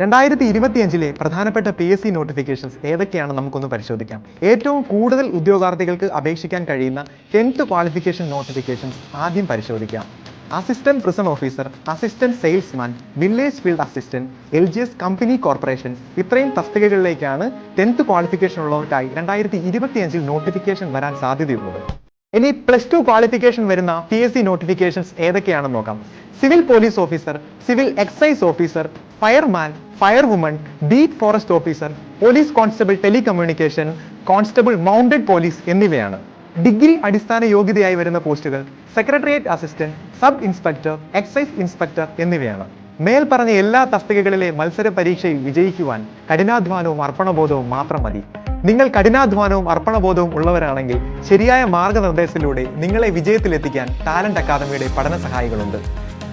രണ്ടായിരത്തി ഇരുപത്തിയഞ്ചിലെ പ്രധാനപ്പെട്ട പി എസ് സി നോട്ടിഫിക്കേഷൻസ് ഏതൊക്കെയാണ് നമുക്കൊന്ന് പരിശോധിക്കാം. ഏറ്റവും കൂടുതൽ ഉദ്യോഗാർത്ഥികൾക്ക് അപേക്ഷിക്കാൻ കഴിയുന്ന ടെൻത്ത് ക്വാളിഫിക്കേഷൻ നോട്ടിഫിക്കേഷൻസ് ആദ്യം പരിശോധിക്കാം. Assistant prison officer assistant salesman village field assistant L G S company corporation ഇത്രയും തസ്തികകളിലേക്കാണ് ടെൻത്ത് ക്വാളിഫിക്കേഷൻ ഉള്ളവർക്കായി രണ്ടായിരത്തി ഇരുപത്തിയഞ്ചിൽ നോട്ടിഫിക്കേഷൻ വരാൻ സാധ്യതയുള്ളത്. ഇനി പ്ലസ് ടു ക്വാളിഫിക്കേഷൻ വരുന്ന പി എസ് സി നോട്ടിഫിക്കേഷൻസ് ഏതൊക്കെയാണെന്ന് നോക്കാം. Civil police officer civil excise officer fireman fire woman beat forest officer police constable telecommunication constable mounted police എന്നിവയാണ്. ഡിഗ്രി അടിസ്ഥാന യോഗ്യതയായി വരുന്ന പോസ്റ്റുകൾ secretariat assistant sub inspector excise inspector എന്നിവയാണ്. മേൽ പറഞ്ഞ എല്ലാ തസ്തികകളിലെ മത്സര പരീക്ഷയിൽ വിജയിക്കുവാൻ കഠിനാധ്വാനവും അർപ്പണബോധവും മാത്രം മതി. നിങ്ങൾ കഠിനാധ്വാനവും അർപ്പണബോധവും ഉള്ളവരാണെങ്കിൽ ശരിയായ മാർഗനിർദ്ദേശത്തിലൂടെ നിങ്ങളെ വിജയത്തിലെത്തിക്കാൻ ടാലന്റ് അക്കാദമിയുടെ പഠന സഹായികളുണ്ട്.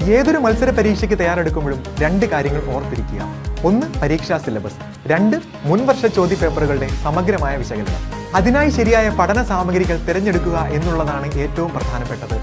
ഏതൊരു മത്സര പരീക്ഷയ്ക്ക് തയ്യാറെടുക്കുമ്പോഴും രണ്ട് കാര്യങ്ങൾ ഓർത്തിരിക്കുക. ഒന്ന് പരീക്ഷാ സിലബസ് രണ്ട് മുൻവർഷ ചോദ്യപേപ്പറുകളുടെ സമഗ്രമായ വിശകലനം. അതിനായി ശരിയായ പഠന സാമഗ്രികൾ തിരഞ്ഞെടുക്കുക എന്നുള്ളതാണ് ഏറ്റവും പ്രധാനപ്പെട്ടത്.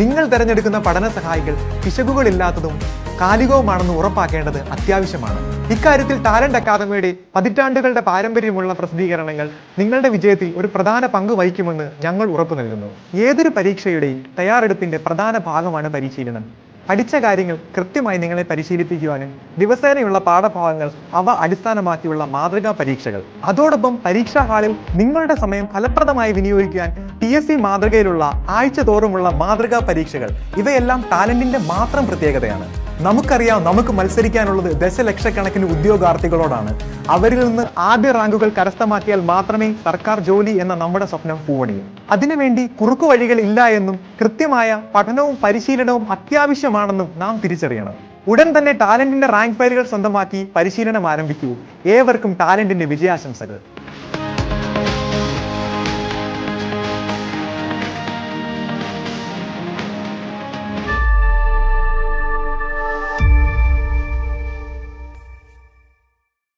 നിങ്ങൾ തിരഞ്ഞെടുക്കുന്ന പഠന സഹായികൾ പിശകുകളില്ലാത്തതും കാലികവുമാണെന്ന് ഉറപ്പാക്കേണ്ടത് അത്യാവശ്യമാണ്. ഇക്കാര്യത്തിൽ ടാലന്റ് അക്കാദമിയുടെ പതിറ്റാണ്ടുകളുടെ പാരമ്പര്യമുള്ള പ്രസിദ്ധീകരണങ്ങൾ നിങ്ങളുടെ വിജയത്തിൽ ഒരു പ്രധാന പങ്ക് വഹിക്കുമെന്ന് ഞങ്ങൾ ഉറപ്പു നൽകുന്നു. ഏതൊരു പരീക്ഷയുടെയും തയ്യാറെടുപ്പിന്റെ പ്രധാന ഭാഗമാണ് പരിശീലനം. പഠിച്ച കാര്യങ്ങൾ കൃത്യമായി നിങ്ങളെ പരിശീലിപ്പിക്കുവാനും ദിവസേനയുള്ള പാഠഭാഗങ്ങൾ അവ അടിസ്ഥാനമാക്കിയുള്ള മാതൃകാ പരീക്ഷകൾ. അതോടൊപ്പം പരീക്ഷാ ഹാളിൽ നിങ്ങളുടെ സമയം ഫലപ്രദമായി വിനിയോഗിക്കാൻ പി എസ് സി മാതൃകയിലുള്ള ആഴ്ച തോറുമുള്ള മാതൃകാ പരീക്ഷകൾ. ഇവയെല്ലാം ടാലന്റിന്റെ മാത്രം പ്രത്യേകതയാണ്. നമുക്കറിയാം നമുക്ക് മത്സരിക്കാനുള്ളത് ദശലക്ഷക്കണക്കിന് ഉദ്യോഗാർത്ഥികളോടാണ്. അവരിൽ നിന്ന് ആദ്യ റാങ്കുകൾ കരസ്ഥമാക്കിയാൽ മാത്രമേ സർക്കാർ ജോലി എന്ന നമ്മുടെ സ്വപ്നം പൂവണിയും. അതിനുവേണ്ടി കുറുക്കു വഴികൾ ഇല്ല എന്നും കൃത്യമായ പഠനവും പരിശീലനവും അത്യാവശ്യമാണെന്നും നാം തിരിച്ചറിയണം. ഉടൻ തന്നെ ടാലന്റിന്റെ റാങ്ക് ഫയലുകൾ സ്വന്തമാക്കി പരിശീലനം ആരംഭിക്കൂ. ഏവർക്കും ടാലന്റിന്റെ വിജയാശംസകൾ.